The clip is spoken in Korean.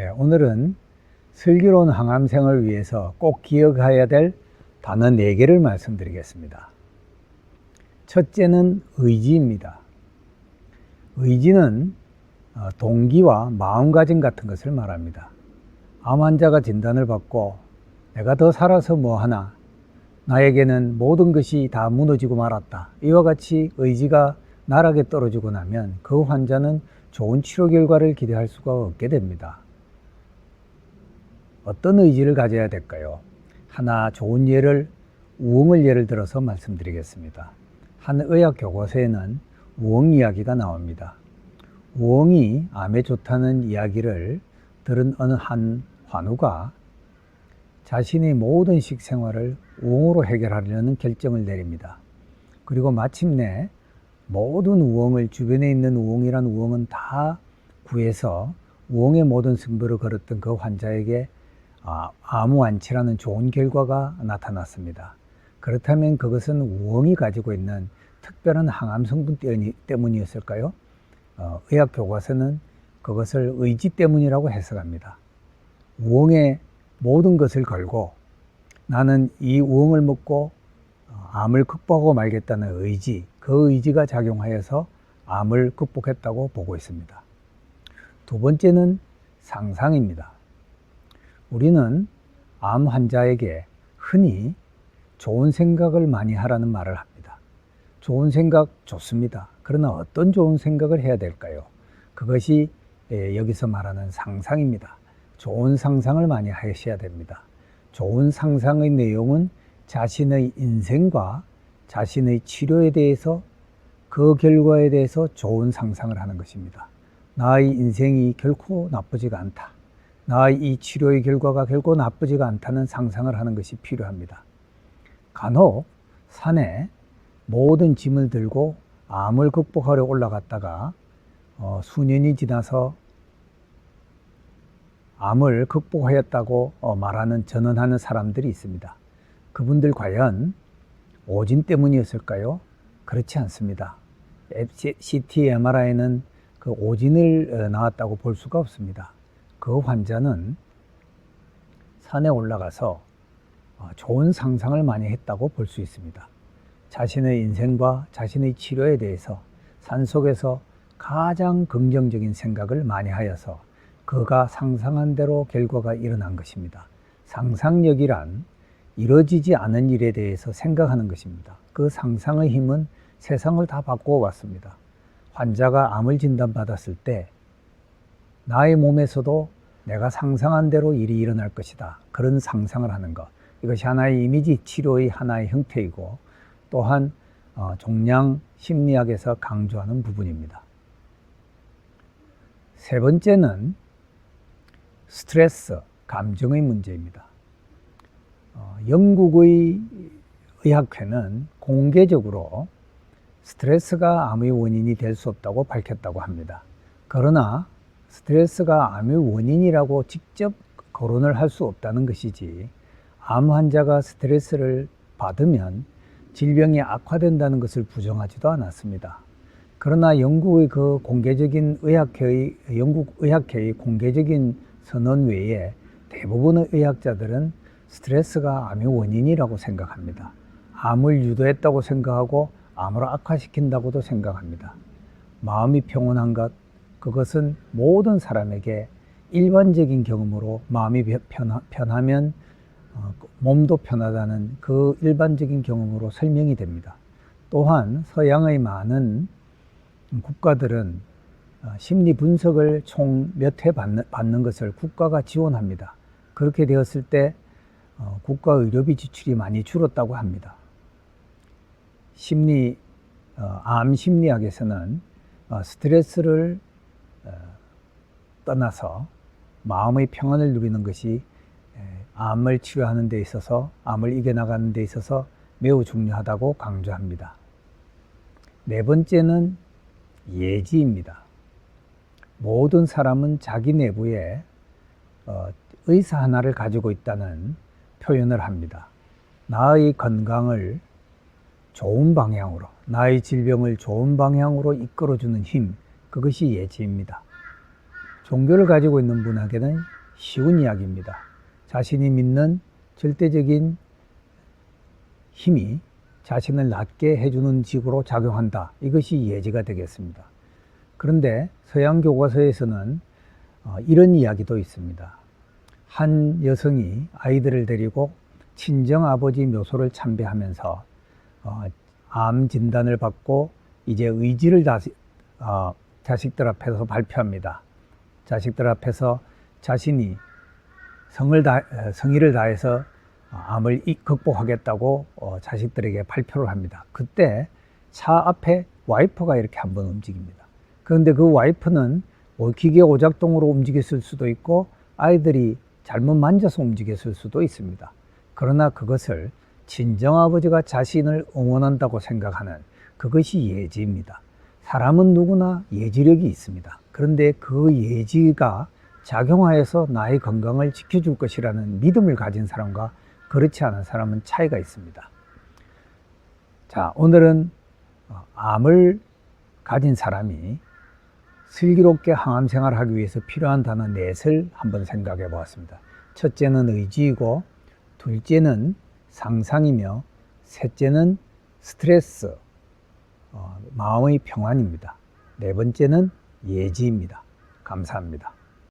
예, 오늘은 슬기로운 항암생을 위해서 꼭 기억해야 될 단어 4개를 말씀드리겠습니다. 첫째는 의지입니다. 의지는 어, 동기와 마음가짐 같은 것을 말합니다. 암 환자가 진단을 받고 내가 더 살아서 뭐 하나 나에게는 모든 것이 다 무너지고 말았다. 이와 같이 의지가 나락에 떨어지고 나면 그 환자는 좋은 치료 결과를 기대할 수가 없게 됩니다. 어떤 의지를 가져야 될까요? 하나 좋은 예를 우엉을 예를 들어서 말씀드리겠습니다. 한 의학 교과서에는 우엉 이야기가 나옵니다. 우엉이 암에 좋다는 이야기를 들은 어느 한 환우가 자신의 모든 식생활을 우엉으로 해결하려는 결정을 내립니다. 그리고 마침내 모든 우엉을 주변에 있는 우엉이란 우엉은 다 구해서 우엉의 모든 승부를 걸었던 그 환자에게 아, 암우안치라는 좋은 결과가 나타났습니다. 그렇다면 그것은 우엉이 가지고 있는 특별한 항암 성분 때문이었을까요? 어, 의학 교과서는 그것을 의지 때문이라고 해석합니다. 우엉의 모든 것을 걸고 나는 이 우엉을 먹고 어, 암을 극복하고 말겠다는 의지, 그 의지가 작용하여서 암을 극복했다고 보고 있습니다. 두 번째는 상상입니다. 우리는 암 환자에게 흔히 좋은 생각을 많이 하라는 말을 합니다. 좋은 생각 좋습니다. 그러나 어떤 좋은 생각을 해야 될까요? 그것이 예, 여기서 말하는 상상입니다. 좋은 상상을 많이 하셔야 됩니다. 좋은 상상의 내용은 자신의 인생과 자신의 치료에 대해서 그 결과에 대해서 좋은 상상을 하는 것입니다. 나의 인생이 결코 나쁘지가 않다. 나의 이 치료의 결과가 결코 나쁘지가 않다는 상상을 하는 것이 필요합니다. 간혹 산에 모든 짐을 들고 암을 극복하려 올라갔다가 어, 수년이 지나서 암을 극복하였다고 어, 말하는 전언하는 사람들이 있습니다. 그분들 과연 오진 때문이었을까요? 그렇지 않습니다. CT, MRI는 그 오진을 어, 나왔다고 볼 수가 없습니다. 그 환자는 산에 올라가서 어, 좋은 상상을 많이 했다고 볼 수 있습니다. 자신의 인생과 자신의 치료에 대해서 산 속에서 가장 긍정적인 생각을 많이 하여서 그가 상상한 대로 결과가 일어난 것입니다. 상상력이란 이루어지지 않은 일에 대해서 생각하는 것입니다. 그 상상의 힘은 세상을 다 바꾸어 왔습니다. 환자가 암을 진단받았을 때 나의 몸에서도 내가 상상한 대로 일이 일어날 것이다. 그런 상상을 하는 것. 이것이 하나의 이미지 치료의 하나의 형태이고 또한 어, 종양 심리학에서 강조하는 부분입니다. 세 번째는 스트레스, 감정의 문제입니다. 어, 영국의 의학회는 공개적으로 스트레스가 암의 원인이 될 수 없다고 밝혔다고 합니다. 그러나 스트레스가 암의 원인이라고 직접 거론을 할 수 없다는 것이지 암 환자가 스트레스를 받으면 질병이 악화된다는 것을 부정하지도 않았습니다. 그러나 영국의 그 공개적인 의학회의, 영국 의학회의 공개적인 선언 외에 대부분의 의학자들은 스트레스가 암의 원인이라고 생각합니다. 암을 유도했다고 생각하고 암으로 악화시킨다고도 생각합니다. 마음이 평온한 것, 그것은 모든 사람에게 일반적인 경험으로 마음이 편하 면 어, 몸도 편하다는 그 일반적인 경험으로 설명이 됩니다. 또한 서양의 많은 국가들은 어, 심리 분석을 총 몇 회 받는, 받는 것을 국가가 지원합니다. 그렇게 되었을 때 어, 국가 의료비 지출이 많이 줄었다고 합니다. 심리 어, 암 심리학에서는 스트레스를 떠나서 마음의 평안을 누리는 것이 암을 치료하는 데 있어서 암을 이겨나가는 데 있어서 매우 중요하다고 강조합니다. 네 번째는 예지입니다. 모든 사람은 자기 내부에 어, 의사 하나를 가지고 있다는 표현을 합니다. 나의 건강을 좋은 방향으로, 나의 질병을 좋은 방향으로 이끌어주는 힘, 그것이 예지입니다. 종교를 가지고 있는 분에게는 쉬운 이야기입니다. 자신이 믿는 절대적인 힘이 자신을 낫게 해주는 식으로 작용한다. 이것이 예지가 되겠습니다. 그런데 서양 교과서에서는 어, 이런 이야기도 있습니다. 한 여성이 아이들을 데리고 친정 아버지 묘소를 참배하면서 어, 암 진단을 받고 이제 의지를 다, 어, 자식들 앞에서 발표합니다. 자식들 앞에서 자신이 성을 다, 어, 성의를 다해서 어, 암을 이- 극복하겠다고 어, 자식들에게 발표를 합니다. 그때 차 앞에 와이퍼가 이렇게 한번 움직입니다. 그런데 그 와이퍼는 오- 기계 오작동으로 움직였을 수도 있고 아이들이 잘못 만져서 움직였을 수도 있습니다. 그러나 그것을 친정아버지가 자신을 응원한다고 생각하는 그것이 예지입니다. 사람은 누구나 예지력이 있습니다. 그런데 그 예지가 작용하여서 나의 건강을 지켜줄 것이라는 믿음을 가진 사람과 그렇지 않은 사람은 차이가 있습니다. 자, 오늘은 어, 암을 가진 사람이 슬기롭게 항암 생활을 하기 위해서 필요한 단어 넷을 한번 생각해 보았습니다. 첫째는 의지이고, 둘째는 상상이며, 셋째는 스트레스, 어, 마음의 평안입니다. 네 번째는 예지입니다. 감사합니다.